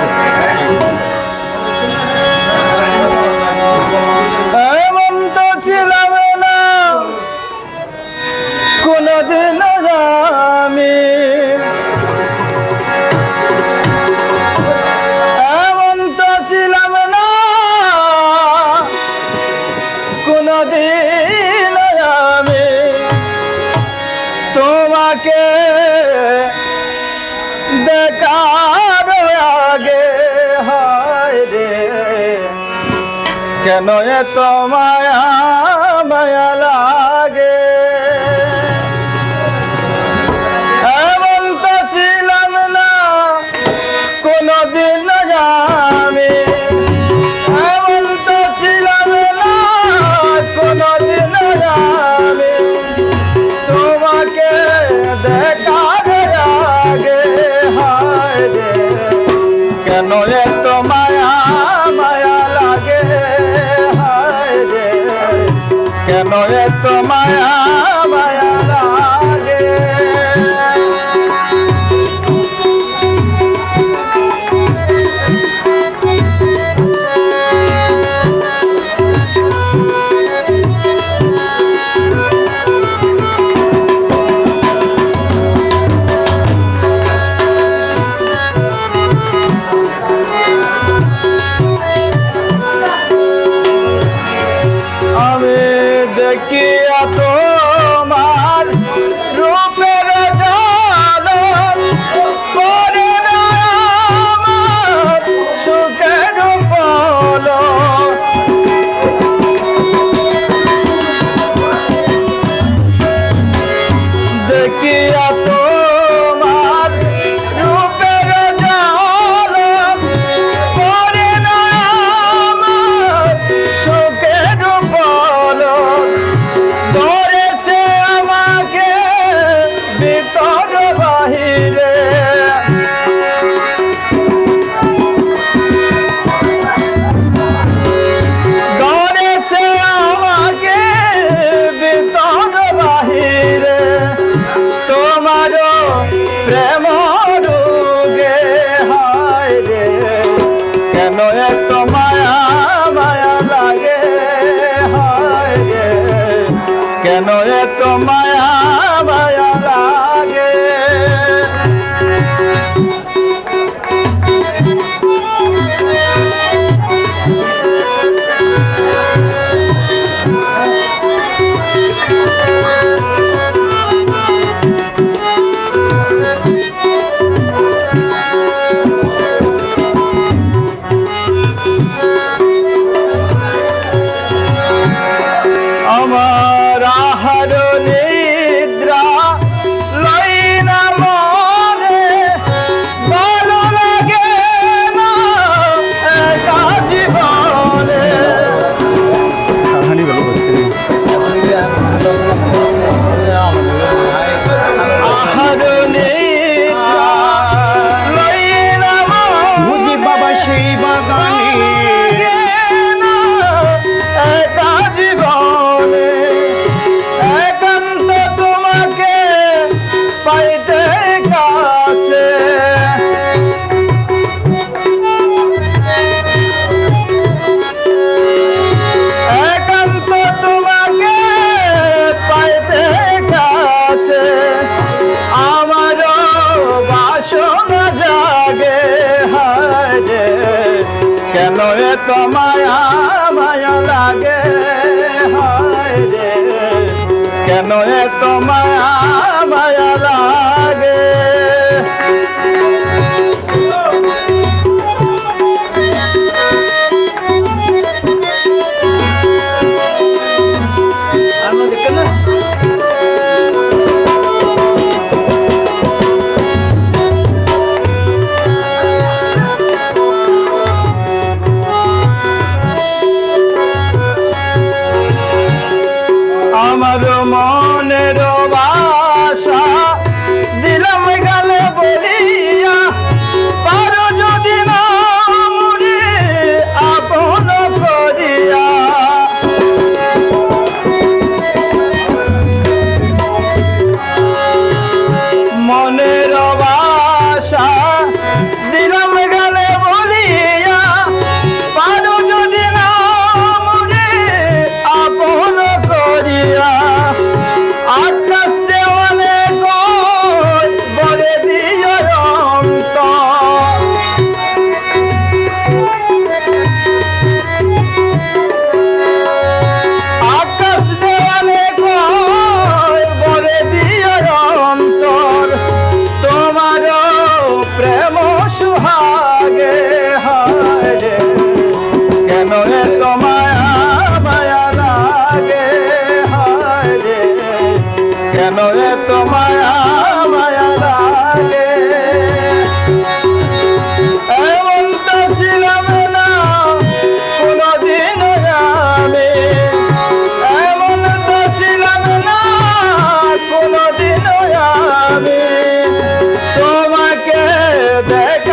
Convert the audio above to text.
Wow. কেন এত মায়া? কেন এত মায়া। এত মায়া মায়া লাগে হয় কেন এত মায়া? কারণে এত মায়া মায়া লাগে হয় রে। কেন এত মায়া মায়া লাগে? এত মায়া লাগে। এমনটা ছিলাম না কোনদিন আমি এমনটা ছিলাম না কোনদিন আমি তোমাকে দেখার